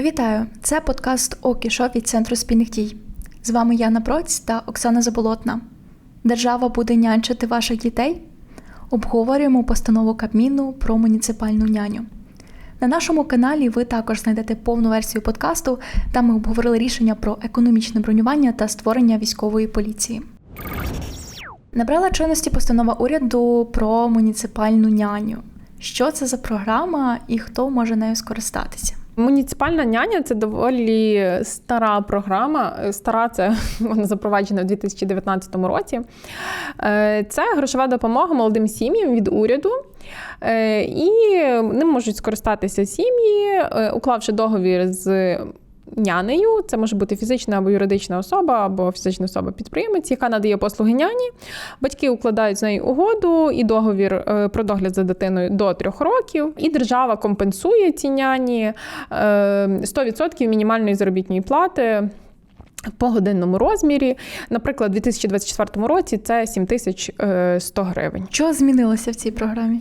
Вітаю! Це подкаст Окішо від Центру спільних дій. З вами Яна Проць та Оксана Заболотна. Держава буде нянчити ваших дітей. Обговорюємо постанову Кабміну про муніципальну няню. На нашому каналі ви також знайдете повну версію подкасту, там ми обговорили рішення про економічне бронювання та створення військової поліції. Набрала чинності постанова уряду про муніципальну няню. Що це за програма і хто може нею скористатися? Муніципальна няня це доволі стара програма. Стара це вона запроваджена в 2019 році. Е, Це грошова допомога молодим сім'ям від уряду. Е, І ним можуть скористатися сім'ї, е, уклавши договір з нянею. Це може бути фізична або юридична особа, або фізична особа-підприємець, яка надає послуги няні. Батьки укладають з нею угоду і договір е, про догляд за дитиною до трьох років. І держава компенсує ці няні е, 100% мінімальної заробітної плати. По годинному розмірі, наприклад, у 2024 році це 7100 гривень. Що змінилося в цій програмі?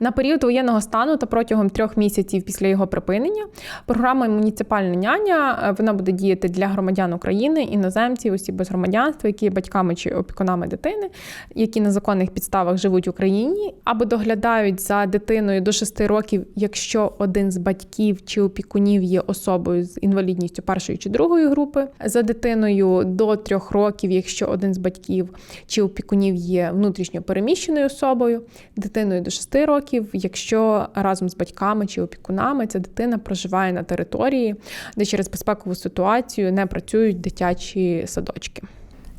На період воєнного стану та протягом трьох місяців після його припинення. Програма Муніципальна няня е, вона буде діяти для громадян України, іноземців, осіб без громадянства, які є батьками чи опікунами дитини, які на законних підставах живуть в Україні, або доглядають за дитиною до 6 років, якщо один з батьків чи опікунів є особою з інвалідністю першої чи другої групи, за дитиною до 3 років, якщо один з батьків чи опікунів є внутрішньо переміщеною особою, дитиною до 6 років років, якщо разом з батьками чи опікунами ця дитина проживає на території, де через безпекову ситуацію не працюють дитячі садочки.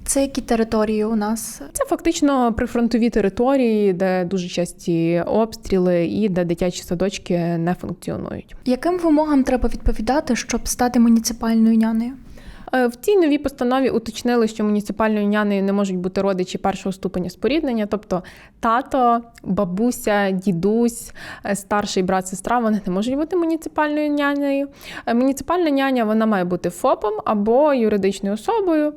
Це які території у нас? Це фактично прифронтові території, де дуже часті обстріли і де дитячі садочки не функціонують. Яким вимогам треба відповідати, щоб стати муніципальною нянею? Е, в цій новій постанові уточнили, що муніципальною нянею не можуть бути родичі першого ступеня споріднення, тобто тато, бабуся, дідусь, е, старший брат, сестра, вони не можуть бути муніципальною нянею. Е, муніципальна няня вона має бути ФОПом або юридичною особою,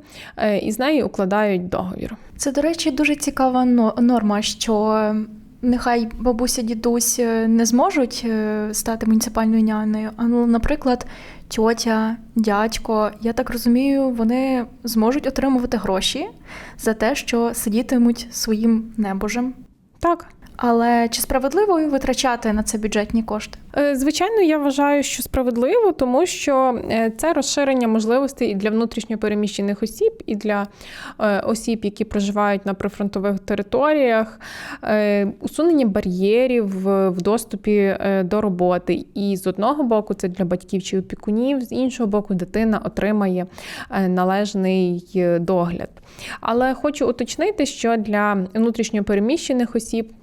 і з нею укладають договір. Це, до речі, дуже цікава норма, що нехай бабуся, дідусь не зможуть стати муніципальною нянею, а ну, наприклад, тьотя, дядько, я так розумію, вони зможуть отримувати гроші за те, що сидітимуть своїм небожем. Так. Але чи справедливо витрачати на це бюджетні кошти? Е, звичайно, я вважаю, що справедливо, тому що е, це розширення можливостей і для внутрішньопереміщених осіб, і для е, осіб, які проживають на прифронтових територіях, усунення бар'єрів в доступі до роботи. І з одного боку, це для батьків чи опікунів, з іншого боку, дитина отримає належний догляд. Але хочу уточнити, що для внутрішньопереміщених осіб.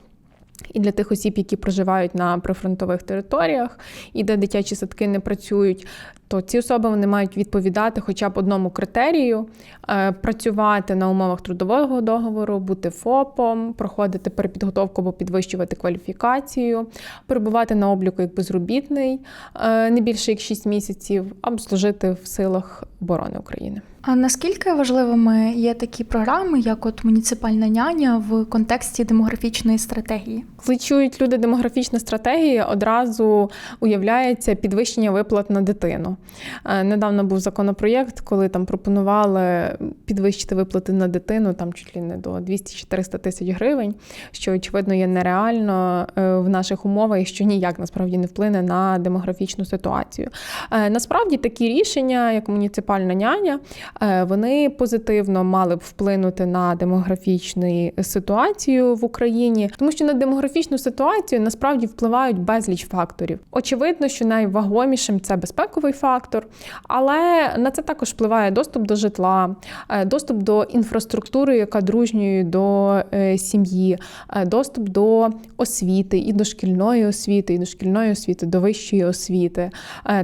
І для тих осіб, які проживають на прифронтових територіях, і де дитячі садки не працюють, то ці особи вони мають відповідати хоча б одному критерію: е, працювати на умовах трудового договору, бути ФОПом, проходити перепідготовку або підвищувати кваліфікацію, перебувати на обліку як безробітний е, не більше як 6 місяців, або служити в силах оборони України. А наскільки важливими є такі програми, як от муніципальна няня в контексті демографічної стратегії? Коли чують люди демографічна стратегія, одразу уявляється підвищення виплат на дитину. Е, недавно був законопроєкт, коли там пропонували підвищити виплати на дитину там чуть ли не до 200-400 тисяч гривень, що очевидно є нереально е, в наших умовах, і що ніяк насправді не вплине на демографічну ситуацію. Е, насправді такі рішення, як муніципальна няня. Е, вони позитивно мали б вплинути на демографічну ситуацію в Україні, тому що на демографічну ситуацію насправді впливають безліч факторів. Очевидно, що найвагомішим це безпековий фактор, але на це також впливає доступ до житла, е, доступ до інфраструктури, яка дружньою до е, сім'ї, доступ до освіти і до шкільної освіти, і до шкільної освіти, до вищої освіти,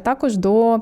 також до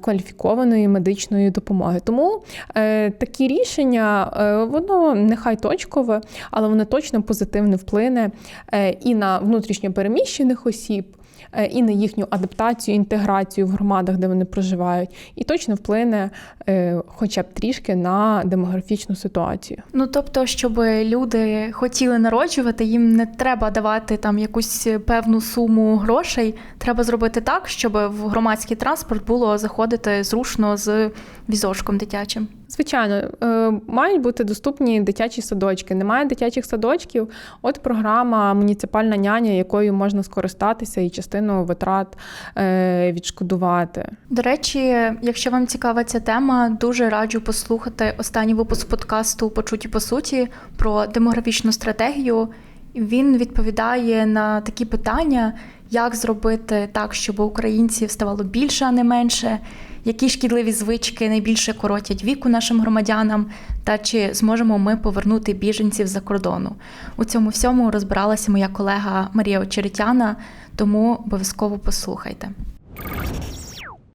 кваліфікованої медичної допомоги. Тому е, такі рішення, е, воно нехай точкове, але воно точно позитивно вплине е, і на внутрішньо переміщених осіб. Е, і на їхню адаптацію, інтеграцію в громадах, де вони проживають, і точно вплине е, хоча б трішки на демографічну ситуацію. Ну тобто, щоб люди хотіли народжувати, їм не треба давати там якусь певну суму грошей. Треба зробити так, щоб в громадський транспорт було заходити зручно з візочком дитячим. Звичайно, е, мають бути доступні дитячі садочки. Немає дитячих садочків. От програма муніципальна няня, якою можна скористатися і частину витрат е, відшкодувати. До речі, якщо вам цікава ця тема, дуже раджу послухати останній випуск подкасту Почуті по суті про демографічну стратегію. Він відповідає на такі питання, як зробити так, щоб українців ставало більше, а не менше, які шкідливі звички найбільше коротять віку нашим громадянам, та чи зможемо ми повернути біженців за кордону. У цьому всьому розбиралася моя колега Марія Очеретяна, тому обов'язково послухайте.